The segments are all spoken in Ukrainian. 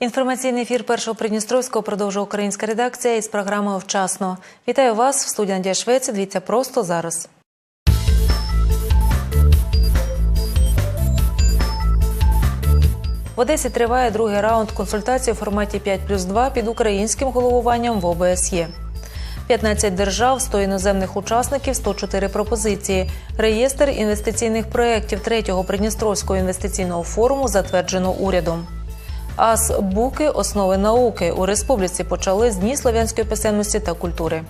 Інформаційний ефір першого Придністровського продовжує українська редакція із програмою Вчасно. Вітаю вас в студії Надія Швець. Дивіться просто зараз. В Одесі триває другий раунд консультацій у форматі 5 плюс 2 під українським головуванням в ОБСЄ. 15 держав, 100 іноземних учасників, 104 пропозиції. Реєстр інвестиційних проєктів третього Придністровського інвестиційного форуму затверджено урядом. Ас буки основи науки у республіці почали з Дні слов'янської писемності та культури.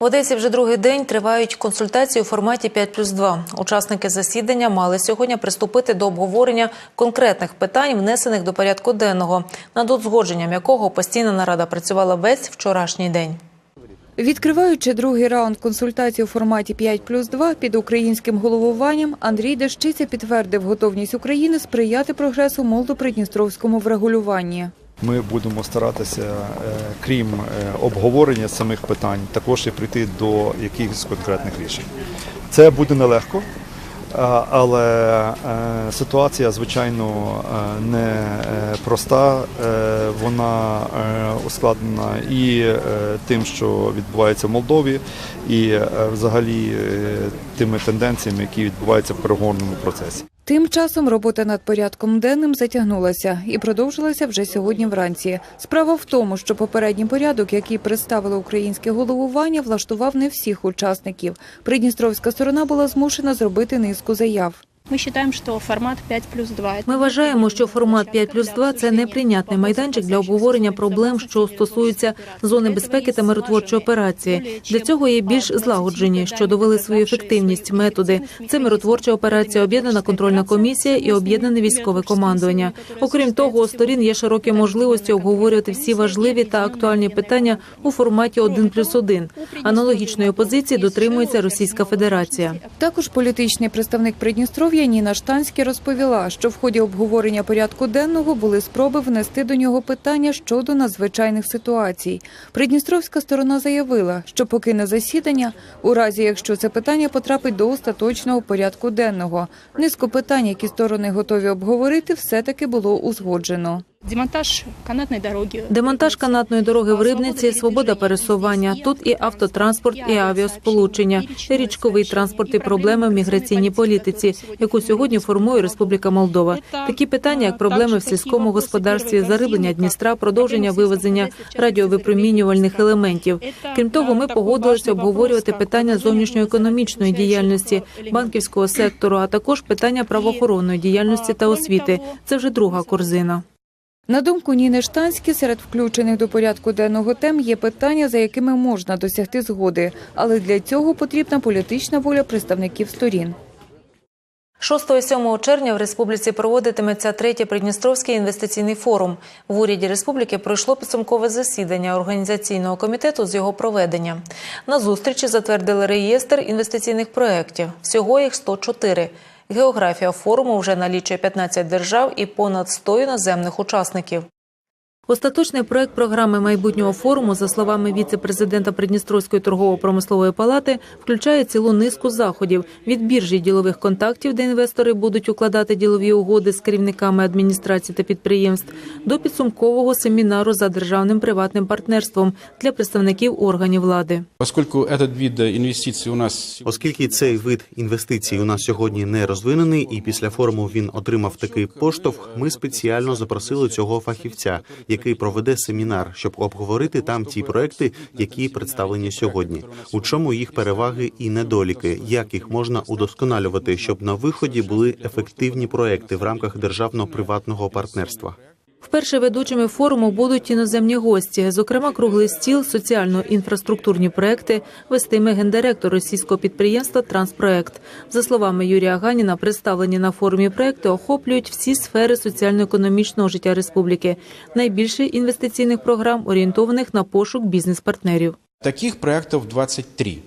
В Одесі вже другий день тривають консультації у форматі 5 плюс 2. Учасники засідання мали сьогодні приступити до обговорення конкретних питань, внесених до порядку денного, над узгодженням якого постійна нарада працювала весь вчорашній день. Відкриваючи другий раунд консультацій у форматі 5 плюс 2 під українським головуванням, Андрій Дещиця підтвердив готовність України сприяти прогресу молдопридністровському врегулюванні. Ми будемо старатися, е, крім е, обговорення самих питань, також і прийти до якихось конкретних рішень. Це буде нелегко, але е, ситуація, звичайно, е, не е, проста. Е, Вона е, ускладнена і е, тим, що відбувається в Молдові, і е, взагалі е, тими тенденціями, які відбуваються в переговорному процесі. Тим часом робота над порядком денним затягнулася і продовжилася вже сьогодні вранці. Справа в тому, що попередній порядок, який представило українське головування, влаштував не всіх учасників. Придністровська сторона була змушена зробити низку заяв. Мы считаем, что формат 5 плюс 2. Ми вважаємо, що формат 5 плюс 2 – це неприйнятний майданчик для обговорення проблем, що стосуються зони безпеки та миротворчої операції. Для цього є більш злагоджені, що довели свою ефективність методи. Це миротворча операція, об'єднана контрольна комісія і об'єднане військове командування. Окрім того, у сторін є широкі можливості обговорювати всі важливі та актуальні питання у форматі 1 плюс 1. Аналогічної позиції дотримується Російська Федерація. Також політичний представник Придністров'я Ніна Штанський розповіла, що в ході обговорення порядку денного були спроби внести до нього питання щодо надзвичайних ситуацій. Придністровська сторона заявила, що покине засідання у разі, якщо це питання потрапить до остаточного порядку денного. Низку питань, які сторони готові обговорити, все-таки було узгоджено. Демонтаж канатной дороги. Демонтаж канатної дороги в Рибниці, свобода пересування. Тут і автотранспорт, і авіасполучення, і річковий транспорт, і проблеми в міграційній політиці, яку сьогодні формує Республіка Молдова. Такі питання, як проблеми в сільському господарстві, зариблення Дністра, продовження вивезення радіовипромінювальних елементів. Крім того, ми погодилися обговорювати питання зовнішньоекономічної діяльності, банківського сектору, а також питання правоохоронної діяльності та освіти. Це вже друга корзина. На думку Ніни Штанські, серед включених до порядку денного тем є питання, за якими можна досягти згоди, але для цього потрібна політична воля представників сторін. 6-7 червня в республіці проводитиметься третій Придністровський інвестиційний форум. В уряді республіки пройшло підсумкове засідання організаційного комітету з його проведення. На зустрічі затвердили реєстр інвестиційних проєктів. Всього їх 104. Географія форуму вже налічує 15 держав і понад 100 іноземних учасників. Остаточний проект програми майбутнього форуму, за словами віце-президента Придністровської торгово-промислової палати, включає цілу низку заходів від біржі ділових контактів, де інвестори будуть укладати ділові угоди з керівниками адміністрацій та підприємств, до підсумкового семінару за державним приватним партнерством для представників органів влади. Поскольку этот вид у нас Оскільки цей вид інвестицій у нас сьогодні не розвинений, і після форуму він отримав такий поштовх, ми спеціально запросили цього фахівця, який проведе семінар, щоб обговорити там ті проекти, які представлені сьогодні. У чому їх переваги і недоліки, як їх можна удосконалювати, щоб на виході були ефективні проекти в рамках державно-приватного партнерства. Вперше ведучими форуму будуть іноземні гості, зокрема круглий стіл, соціально-інфраструктурні проекти вестиме гендиректор російського підприємства Транспроект. За словами Юрія Ганіна, представлені на форумі проекти охоплюють всі сфери соціально-економічного життя республіки. Найбільше інвестиційних програм орієнтованих на пошук бізнес-партнерів. таких проектов 23.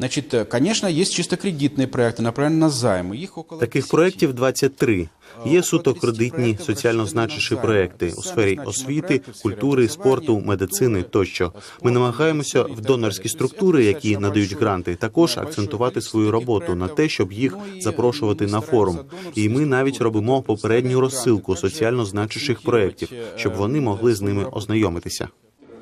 Значит, э, конечно, есть чисто кредитные проекты, направленные на займы. Их около Таких 10. проєктів 23. Є суто кредитні соціально значущі проекти у сфері освіти, культури, спорту, медицини тощо. Ми намагаємося в донорські структури, які надають гранти, також акцентувати свою роботу на те, щоб їх запрошувати на форум. І ми навіть робимо попередню розсилку соціально значущих проєктів, щоб вони могли з ними ознайомитися.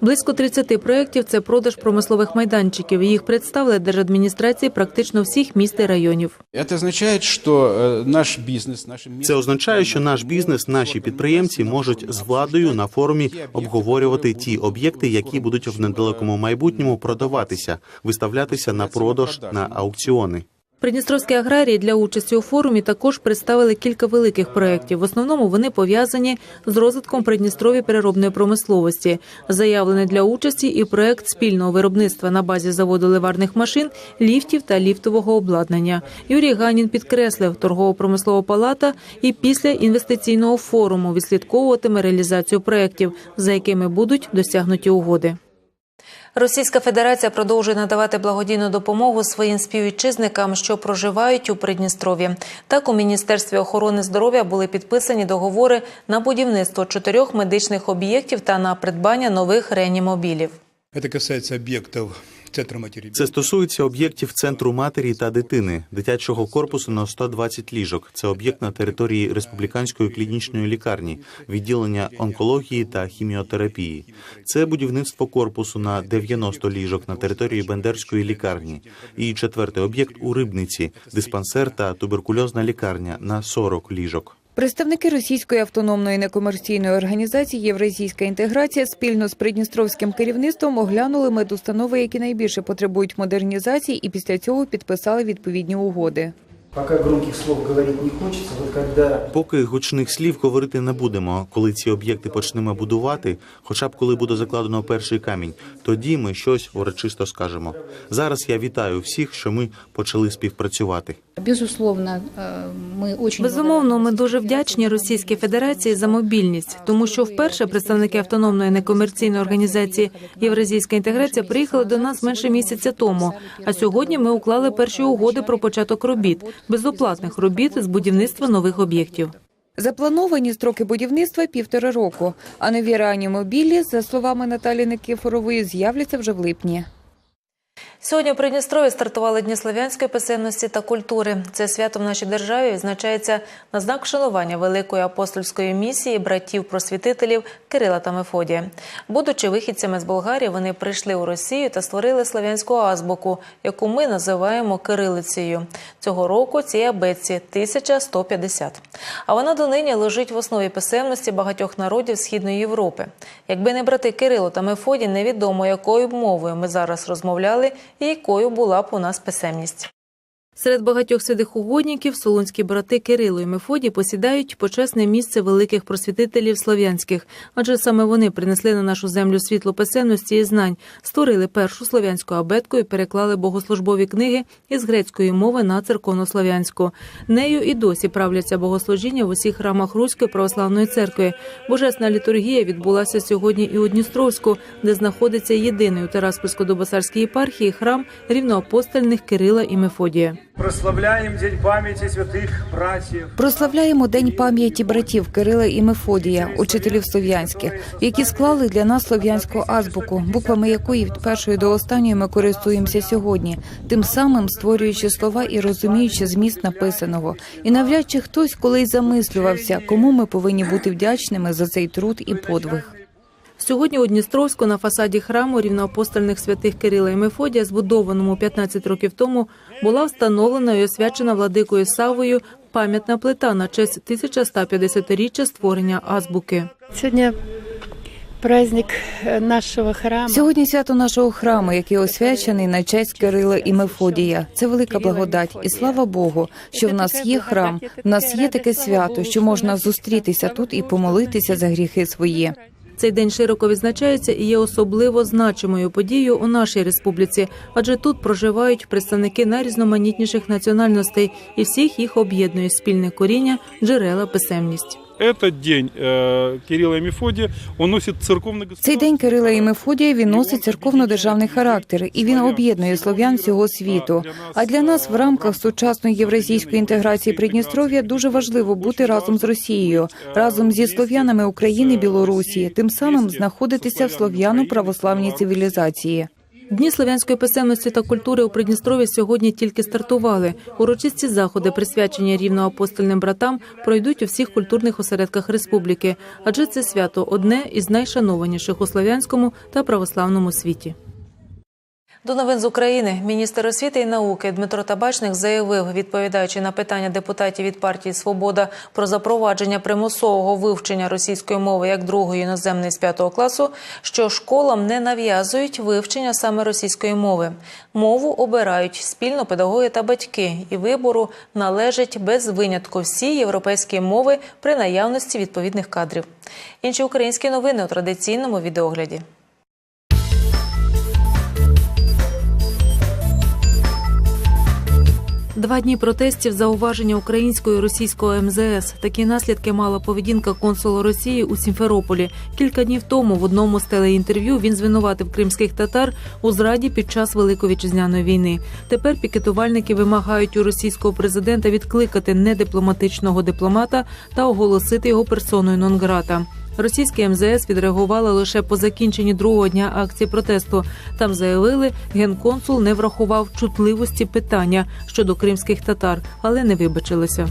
Близько 30 проєктів – це продаж промислових майданчиків. Їх представили держадміністрації практично всіх міст і районів. Это означает, что э, наш бизнес, наши Це означає, що наш бізнес, наші підприємці можуть з владою на форумі обговорювати ті об'єкти, які будуть в недалекому майбутньому продаватися, виставлятися на продаж на аукціони. Придністровські аграрії для участі у форумі також представили кілька великих проєктів. В основному вони пов'язані з розвитком Придністров'я переробної промисловості. Заявлений для участі і проєкт спільного виробництва на базі заводу ливарних машин, ліфтів та ліфтового обладнання. Юрій Ганін підкреслив, торгово-промислова палата і після інвестиційного форуму відслідковуватиме реалізацію проєктів, за якими будуть досягнуті угоди. Російська Федерація продовжує надавати благодійну допомогу своїм співвітчизникам, що проживають у Придністрові. Так у міністерстві охорони здоров'я були підписані договори на будівництво чотирьох медичних об'єктів та на придбання нових реанімобілів. Це касається объектов Центра матери. Це стосується об'єктів центру матері та дитини, дитячого корпусу на 120 ліжок. Це об'єкт на території республіканської клінічної лікарні, відділення онкології та хіміотерапії. Це будівництво корпусу на 90 ліжок на території Бендерської лікарні. І четвертий об'єкт у Рибниці, диспансер та туберкульозна лікарня на 40 ліжок. Представники російської автономної некомерційної організації Євразійська інтеграція спільно з придністровським керівництвом оглянули медустанови, які найбільше потребують модернізації, і після цього підписали відповідні угоди. Пока громких слов говорить не хочется, вот когда Поки гучних слів говорити не будемо, коли ці об'єкти почнемо будувати, хоча б коли буде закладено перший камінь, тоді ми щось урочисто скажемо. Зараз я вітаю всіх, що ми почали співпрацювати. Безусловно, э, мы очень Безумовно, ми дуже вдячні Російській Федерації за мобільність, тому що вперше представники автономної некомерційної організації Євразійська інтеграція приїхали до нас менше місяця тому. А сьогодні ми уклали перші угоди про початок робіт, безоплатних робіт з будівництва нових об'єктів. Заплановані строки будівництва півтора року. А нові реанімобілі, за словами Наталі Никифорової, з'являться вже в липні. Сьогодні у Придністрові стартували Дні слов'янської писемності та культури. Це свято в нашій державі відзначається на знак вшанування великої апостольської місії братів-просвітителів Кирила та Мефодія. Будучи вихідцями з Болгарії, вони прийшли у Росію та створили слов'янську азбуку, яку ми називаємо кирилицею. Цього року цій абетці 1150. А вона донині лежить в основі писемності багатьох народів Східної Європи. Якби не брати Кирило та Мефодій, невідомо якою б мовою ми зараз розмовляли і якою була б у нас писемність. Серед багатьох святих угодників солунські брати Кирило і Мефодій посідають почесне місце великих просвітителів слов'янських, адже саме вони принесли на нашу землю світло писемності і знань, створили першу слов'янську абетку і переклали богослужбові книги із грецької мови на церковнослов'янську. Нею і досі правляться богослужіння в усіх храмах Руської православної церкви. Божесна літургія відбулася сьогодні і у Дністровську, де знаходиться єдиний у Тараспольсько-Добосарській єпархії храм рівноапостольних Кирила і Мефодія. Прославляем День памяти святых братьев. Прославляємо День пам'яті братів Кирила і Мефодія, учителів слов'янських, які склали для нас слов'янську азбуку, буквами якої від першої до останньої ми користуємося сьогодні, тим самим створюючи слова і розуміючи зміст написаного. І навряд чи хтось колись замислювався, кому ми повинні бути вдячними за цей труд і подвиг. Сьогодні у Дністровську на фасаді храму рівноапостольних святих Кирила і Мефодія, збудованому 15 років тому, була встановлена і освячена владикою Савою пам'ятна плита на честь 1150-річчя створення азбуки. Сегодня праздник э, нашего храма. Сьогодні свято нашого храму, який освячений на честь Кирила і Мефодія. Це велика благодать, і слава Богу, що в нас є храм, в нас є таке свято, що можна зустрітися тут і помолитися за гріхи свої. Цей день широко відзначається і є особливо значимою подією у нашій республіці, адже тут проживають представники найрізноманітніших національностей, і всіх їх об'єднує спільне коріння, джерела, писемність этот день э, Кирилла и Мефодия, он носит церковный Цей день Кирила і Мефодія він носить церковно-державний характер, і він об'єднує слов'ян всього світу. А для нас в рамках сучасної євразійської інтеграції Придністров'я дуже важливо бути разом з Росією, разом зі слов'янами України і Білорусі, тим самим знаходитися в слов'яно-православній цивілізації. Дні слов'янської писемності та культури у Придністрові сьогодні тільки стартували. Урочисті заходи, присвячені рівноапостольним братам, пройдуть у всіх культурних осередках республіки, адже це свято одне із найшанованіших у слов'янському та православному світі. До новин з України міністр освіти і науки Дмитро Табачник заявив, відповідаючи на питання депутатів від партії Свобода про запровадження примусового вивчення російської мови як другої іноземної з п'ятого класу, що школам не нав'язують вивчення саме російської мови. Мову обирають спільно педагоги та батьки, і вибору належать без винятку всі європейські мови при наявності відповідних кадрів. Інші українські новини у традиційному відеогляді. Два дні протестів зауваження українського і російського МЗС. Такі наслідки мала поведінка консула Росії у Сімферополі. Кілька днів тому в одному з телеінтерв'ю він звинуватив кримських татар у зраді під час Великої вітчизняної війни. Тепер пікетувальники вимагають у російського президента відкликати недипломатичного дипломата та оголосити його персоною нон-грата. Російське МЗС відреагувало лише по закінченні другого дня акції протесту. Там заявили, генконсул не врахував чутливості питання щодо кримських татар, але не вибачилися.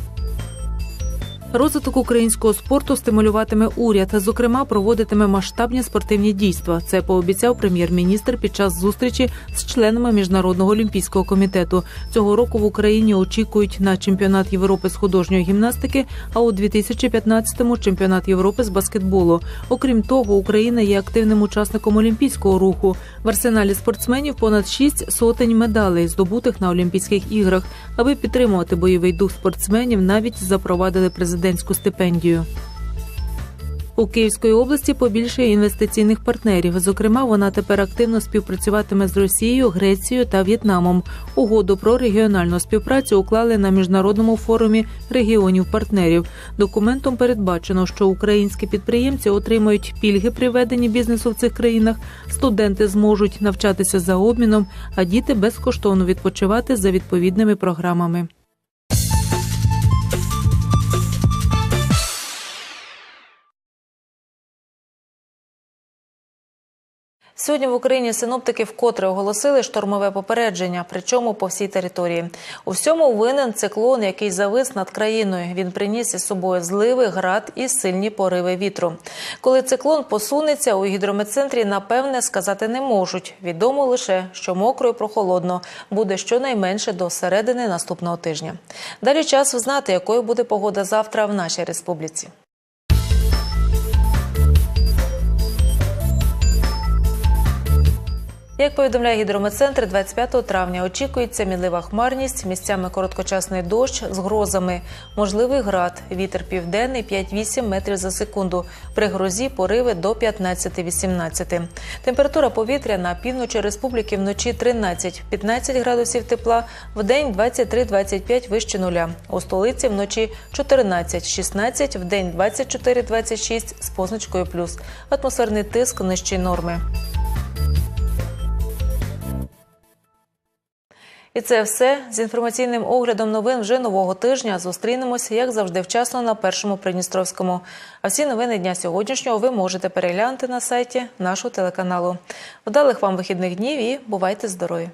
Розвиток українського спорту стимулюватиме уряд. Зокрема, проводитиме масштабні спортивні дійства. Це пообіцяв прем'єр-міністр під час зустрічі з членами міжнародного олімпійського комітету. Цього року в Україні очікують на чемпіонат Європи з художньої гімнастики, а у 2015-му – чемпіонат Європи з баскетболу. Окрім того, Україна є активним учасником олімпійського руху. В арсеналі спортсменів понад шість сотень медалей, здобутих на Олімпійських іграх. Аби підтримувати бойовий дух спортсменів, навіть запровадили президентську стипендію. У Київської області побільшає інвестиційних партнерів. Зокрема, вона тепер активно співпрацюватиме з Росією, Грецією та В'єтнамом. Угоду про регіональну співпрацю уклали на міжнародному форумі регіонів партнерів. Документом передбачено, що українські підприємці отримають пільги при веденні бізнесу в цих країнах. Студенти зможуть навчатися за обміном, а діти безкоштовно відпочивати за відповідними програмами. Сьогодні в Україні синоптики вкотре оголосили штормове попередження, причому по всій території. У всьому винен циклон, який завис над країною. Він приніс із собою зливи, град і сильні пориви вітру. Коли циклон посунеться, у гідрометцентрі напевне сказати не можуть. Відомо лише, що мокро і прохолодно буде щонайменше до середини наступного тижня. Далі час знати, якою буде погода завтра в нашій республіці. Як повідомляє гідрометцентр, 25 травня очікується мінлива хмарність, місцями короткочасний дощ з грозами, можливий град, вітер південний 5-8 метрів за секунду. При грозі пориви до 15-18. Температура повітря на півночі республіки вночі 13-15 градусів тепла, в день 23-25 вище нуля. У столиці вночі 14-16, в день 24-26 з позначкою плюс. Атмосферний тиск нижчий норми. І це все з інформаційним оглядом новин вже нового тижня. Зустрінемося, як завжди, вчасно на першому Придністровському. А всі новини дня сьогоднішнього ви можете переглянути на сайті нашого телеканалу. Вдалих вам вихідних днів і бувайте здорові!